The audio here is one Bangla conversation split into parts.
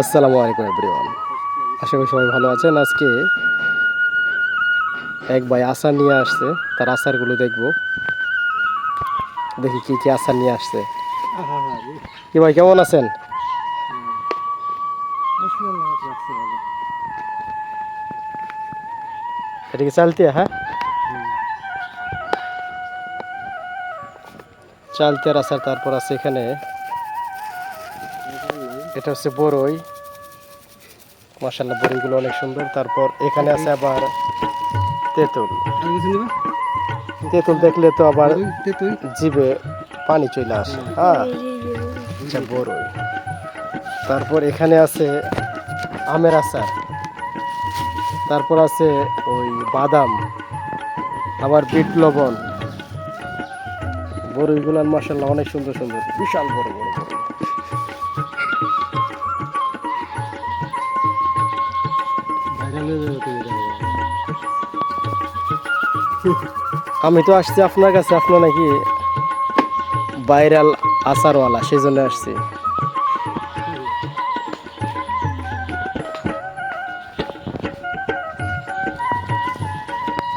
আসসালামু আলাইকুম এভরিওয়ান আশা করি সবাই ভালো আছেন। আজকে এক ভাই আচার নিয়ে আসছে। তার আচারগুলো দেখব। দেখি কি কি আচার নিয়ে আসছে। কি ভাই, কেমন আছেন? এটা কি চালতে হ্যাঁ? চালতের আচার তারপর আছে এখানে এটা হচ্ছে বড়ই মাসাল্লাহ বড়িগুলো অনেক সুন্দর। তারপর এখানে আছে আবার তেঁতুল। তেঁতুল দেখলে তো আবার জিভে পানি চলে আসে। হ্যাঁ। আচ্ছা বড়ই তারপর এখানে আছে আমের আচার। তারপর আছে ওই বাদাম আবার বিট লবণ। বড়ইগুলার মাসাল্লাহ অনেক সুন্দর সুন্দর। বিশাল বড় বড় বড়। আমি তো আসছি আপনার কাছে, আপনার নাকি ভাইরাল আচারওয়ালা সেই জন্য আসছি।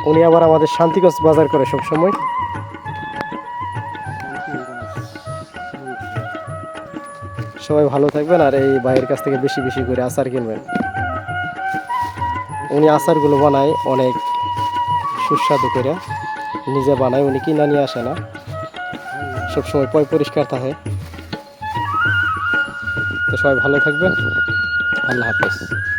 উনি আবার আমাদের শান্তিগঞ্জ বাজার করে সব সময় সবাই ভালো থাকবেন আর এই ভাইয়ের কাছ থেকে বেশি বেশি করে আচার কিনবেন। উনি আচারগুলো বানায় অনেক সুস্বাদু করে। নিজে বানায়, উনি কিনা নিয়ে আসে না। সবসময় পয় পরিষ্কার থাকে। তো সবাই ভালো থাকবেন। আল্লাহ হাফেজ।